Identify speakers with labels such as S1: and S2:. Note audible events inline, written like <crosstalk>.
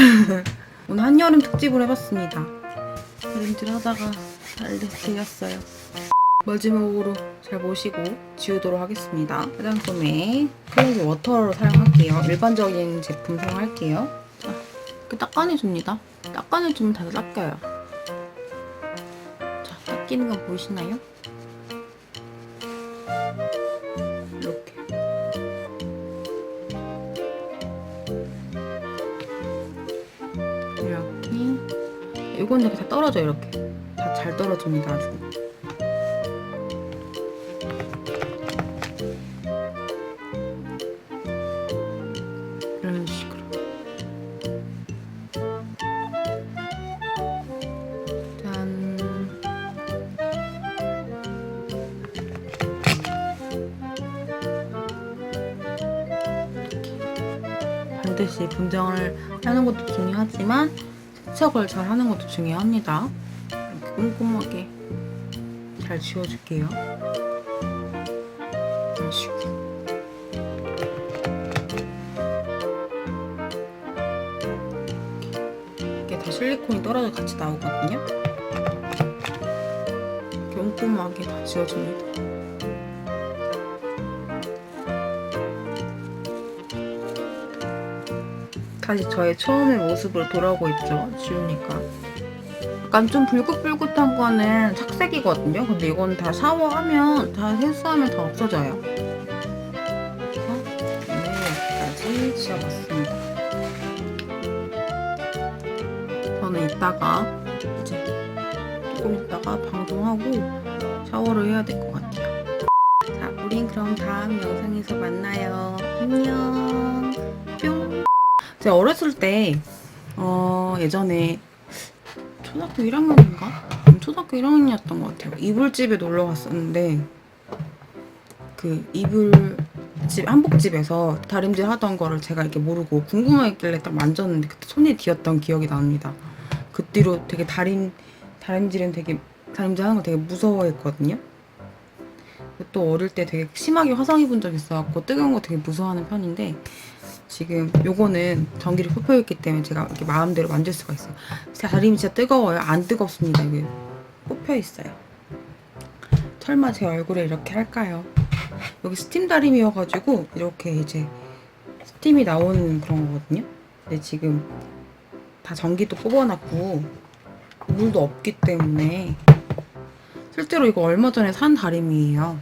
S1: <laughs> 오늘 한여름 특집을 해봤습니다. 다림질 하다가 잘 들렸어요. 마지막으로 잘 모시고 지우도록 하겠습니다. 화장솜에 클렌징 워터로 사용할게요. 일반적인 제품 사용할게요. 자, 이렇게 닦아내줍니다. 닦아내주면 다 닦여요. 자, 닦이는 거 보이시나요? 이렇게. 이건 이렇게 다 떨어져 이렇게. 다 잘 떨어집니다 아주. 이런 식으로. 짠. 반드시 분장을 하는 것도 중요하지만 세척을 잘 하는 것도 중요합니다. 이렇게 꼼꼼하게 잘 지워줄게요. 이런 식으로. 이게 다 실리콘이 떨어져 같이 나오거든요. 이렇게 꼼꼼하게 다 지워줍니다. 다시 저의 처음의 모습으로 돌아오고 있죠. 지우니까. 약간 좀 불긋불긋한 거는 착색이거든요. 근데 이건 다 샤워하면, 다 세수하면 다 없어져요. 네, 여기까지 지워봤습니다. 저는 이따가 이제 조금 있다가 방송하고 샤워를 해야 될 것 같아요. 자, 우린 그럼 다음 영상에서 만나요. 안녕. 뿅. 제가 어렸을 때, 어, 예전에 초등학교 1학년인가? 초등학교 1학년이었던 것 같아요. 이불집에 놀러 갔었는데, 그 이불집, 한복집에서 다림질 하던 거를 제가 이렇게 모르고 궁금했길래 딱 만졌는데 그때 손에 뒤었던 기억이 납니다. 그 뒤로 되게 다림, 다림질은 되게, 다림질 하는 거 되게 무서워했거든요. 또 어릴 때 되게 심하게 화상 입은 적 있어갖고 뜨거운 거 되게 무서워하는 편인데 지금 요거는 전기를 흡혈했기 때문에 제가 이렇게 마음대로 만질 수가 있어요. 제 다림이 진짜 뜨거워요. 안 뜨겁습니다. 이게 뽑혀 있어요. 설마 제 얼굴에 이렇게 할까요? 여기 스팀 다림이어가지고 이렇게 이제 스팀이 나오는 그런 거거든요. 근데 지금 다 전기도 뽑아놨고 물도 없기 때문에 실제로 이거 얼마 전에 산 다림이에요.